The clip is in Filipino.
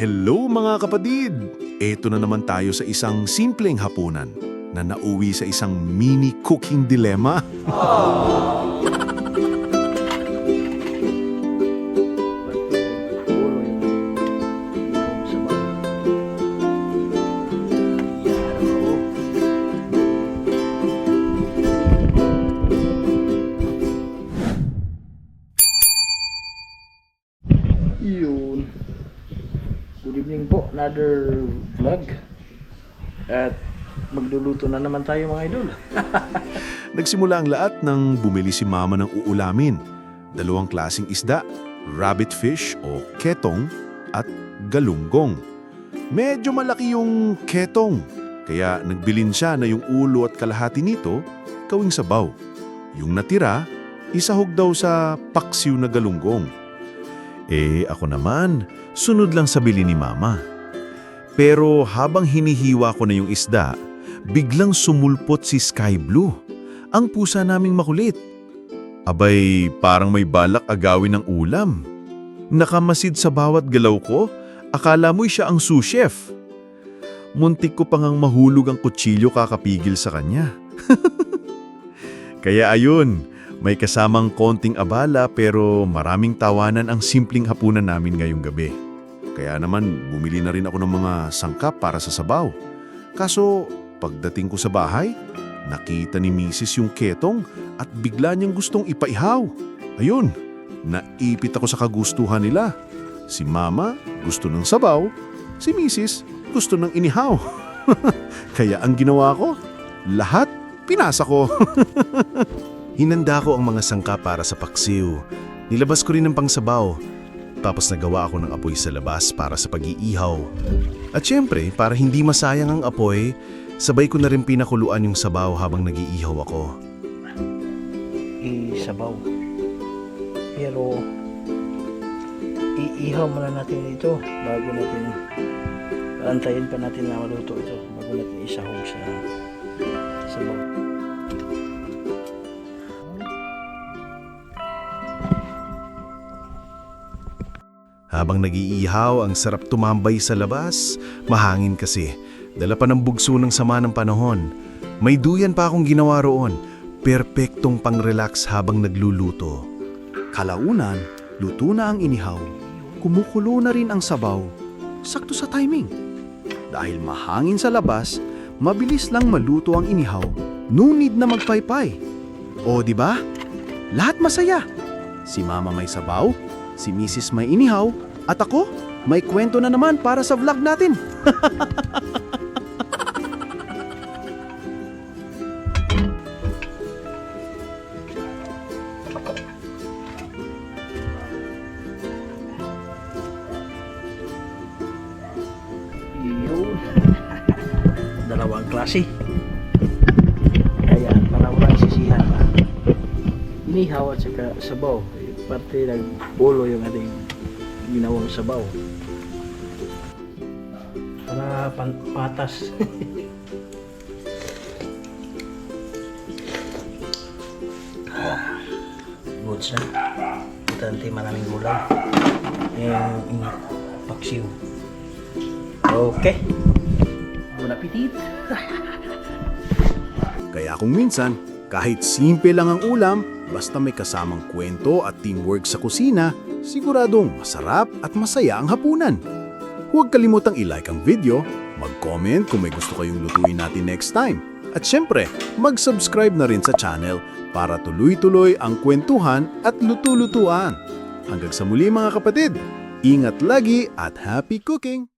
Hello mga kapatid! Ito na naman tayo sa isang simpleng hapunan na nauwi sa isang mini cooking dilemma. Po. Another vlog. At magluluto na naman tayo mga idol. Nagsimula ang lahat nang bumili si mama ng uulamin. Dalawang klasing isda, rabbit fish o ketong at galunggong. Medyo malaki yung ketong, kaya nagbilin siya na yung ulo at kalahati nito gawing sabaw. Yung natira, isahog daw sa paksiw na galunggong. Eh ako naman, sunod lang sa bili ni mama. Pero habang hinihiwa ko na yung isda, biglang sumulpot si Sky Blue. Ang pusa naming makulit. Abay, parang may balak agawin ng ulam. Nakamasid sa bawat galaw ko, akala mo'y siya ang sous chef. Muntik ko pang ang mahulog ang kutsilyo kakapigil sa kanya. Kaya ayun, may kasamang konting abala pero maraming tawanan ang simpleng hapunan namin ngayong gabi. Kaya naman bumili na rin ako ng mga sangkap para sa sabaw. Kaso pagdating ko sa bahay, nakita ni Mrs. yung ketong at bigla niyang gustong ipaihaw. Ayun, naipit ako sa kagustuhan nila. Si Mama gusto ng sabaw, si Mrs. gusto ng inihaw. Kaya ang ginawa ko, lahat pinasa ko. Hinanda ko ang mga sangka para sa paksiw. Nilabas ko rin ng pangsabaw. Tapos nagawa ako ng apoy sa labas para sa pag-iihaw. At syempre, para hindi masayang ang apoy, sabay ko na rin pinakuluan yung sabaw habang nag-iihaw ako. Isabaw. Pero iihaw muna natin ito bago natin antayin pa natin na maluto ito bago natin isahog sa Habang nag-iihaw, ang sarap tumambay sa labas. Mahangin kasi. Dala pa ng bugso ng sama ng panahon. May duyan pa akong ginawa roon. Perpektong pang-relax habang nagluluto. Kalaunan, luto na ang inihaw. Kumukulo na rin ang sabaw. Sakto sa timing. Dahil mahangin sa labas, mabilis lang maluto ang inihaw. No need na magpaypay. O di ba? Lahat masaya. Si Mama may sabaw, si Mrs. may inihaw, at ako may kwento na naman para sa vlog natin. Yun. Dalawang klase. Kaya para walang sisihan pa. Inihaw at saka sabaw. Parte ng ulo yung ating ginawang sabaw. Para pan patas. ah, goods na. Importante maraming gulay. Yung yung paksiw. Okay. Bon appetit. Kaya kung minsan, kahit simple lang ang ulam, basta may kasamang kwento at teamwork sa kusina, siguradong masarap at masaya ang hapunan. Huwag kalimutang i-like ang video, mag-comment kung may gusto kayong lutuin natin next time. At syempre, mag-subscribe na rin sa channel para tuloy-tuloy ang kwentuhan at lutu-lutuan. Hanggang sa muli mga kapatid, ingat lagi at happy cooking!